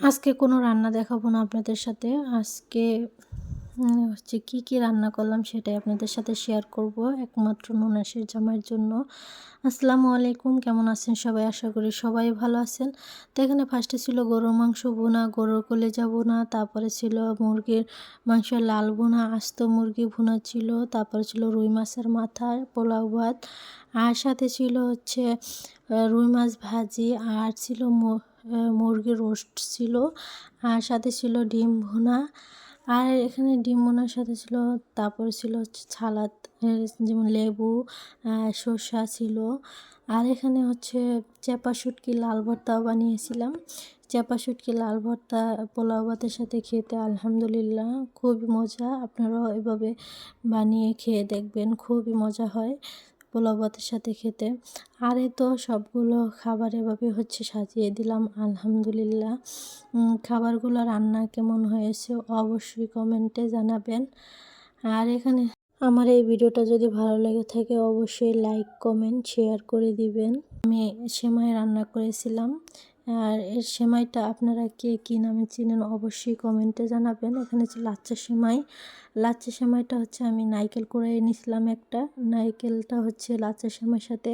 আজকে কোনো রান্না দেখাবো না আপনাদের সাথে। আজকে হচ্ছে কি কি রান্না করলাম সেটাই আপনাদের সাথে শেয়ার করব। একমাত্র নুনাসের জামাইয়ের জন্য। আসসালামু আলাইকুম কেমন আছেন সবাই? আশা করি সবাই ভালো আছেন। তো এখানে ফার্স্টে ছিল গরুর মাংস বোনা গরুর কলেজা বোনা তারপরে ছিল মুরগির মাংস লাল বোনা আস্ত মুরগি ভুনা ছিল তারপরে ছিল রুই মাছের মাথা পোলাও ভাত আর সাথে ছিল হচ্ছে রুই মাছ ভাজি আর ছিল মু- আহ, মুরগির রোস্ট ছিল আর সাথে ছিল ডিম ভুনা আর এখানে ডিম ভুনার সাথে ছিল, তারপরে ছিল হচ্ছে সালাদ যেমন লেবু শসা ছিল। আর এখানে হচ্ছে চেপা শুটকি লাল ভর্তাও বানিয়েছিলাম। চেপা শুটকি লাল ভর্তা পোলাও ভাতের সাথে খেতে আলহামদুলিল্লাহ খুবই মজা। আপনারাও এভাবে বানিয়ে খেয়ে দেখবেন, খুবই মজা হয়। পোলাও ভাতের সাথে খেতে। আর এ তো সবগুলো খাবার এভাবে হচ্ছে সাজিয়ে দিলাম, আলহামদুলিল্লাহ। খাবারগুলো রান্না কেমন হয়েছে অবশ্যই কমেন্টে জানাবেন। আর এখানে আমার এই ভিডিওটা যদি ভালো লেগে থাকে অবশ্যই লাইক, কমেন্ট, শেয়ার করে দিবেন। আমি সেমাই রান্না করেছিলাম। আর এর সেমাইটা আপনারা কে কী নামে চিনেন অবশ্যই কমেন্টে জানাবেন। এখানে হচ্ছে লাচ্চা সেমাই। লাচ্চা সেমাইটা হচ্ছে আমি নাইকেল করে এনেছিলাম একটা। নাইকেলটা হচ্ছে লাচ্চা সেমাইয়ের সাথে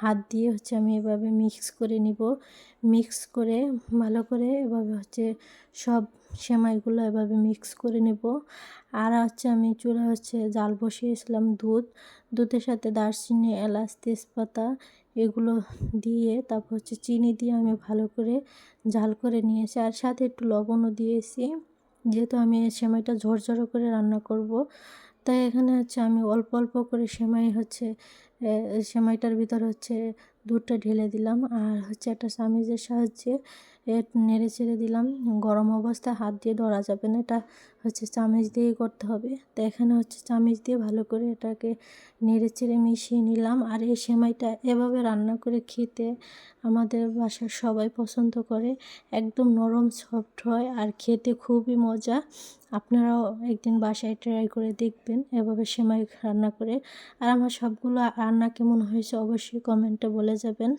হাত দিয়ে হচ্ছে আমি এভাবে মিক্স করে নিব। মিক্স করে ভালো করে এভাবে হচ্ছে সব সেমাইগুলো এভাবে মিক্স করে নেব। আর হচ্ছে আমি চুলা হচ্ছে জাল বসিয়েছিলাম দুধ। দুধের সাথে দারচিনি, এলাচ, তেজপাতা এগুলো দিয়ে তারপর হচ্ছে চিনি দিয়ে আমি ভালো করে জাল করে নিয়েছি। আর সাথে একটু লবণও দিয়েছি। যেহেতু আমি সেমাইটা ঝরঝরো করে রান্না করব, তাই এখানে হচ্ছে আমি অল্প অল্প করে সেমাই হচ্ছে সেমাইটার ভিতর হচ্ছে দুধটা ঢেলে দিলাম আর হচ্ছে একটা চামিচের সাহায্যে নেড়ে চেড়ে দিলাম। গরম অবস্থায় হাত দিয়ে ধরা যাবে না, এটা হচ্ছে চামিচ দিয়েই করতে হবে। তো এখানে হচ্ছে চামিচ দিয়ে ভালো করে এটাকে নেড়ে চেড়ে মিশিয়ে নিলাম আর এই সেমাইটা এভাবে রান্না করে খেতে আমাদের বাসার সবাই পছন্দ করে। একদম নরম, সফট হয় আর খেতে খুবই মজা। আপনারাও একদিন বাসায় ট্রাই করে দেখবেন এভাবে সেমাই রান্না করে। আর আমার সবগুলো রান্না কেমন হয়েছে অবশ্যই কমেন্টে বলে যাবেন।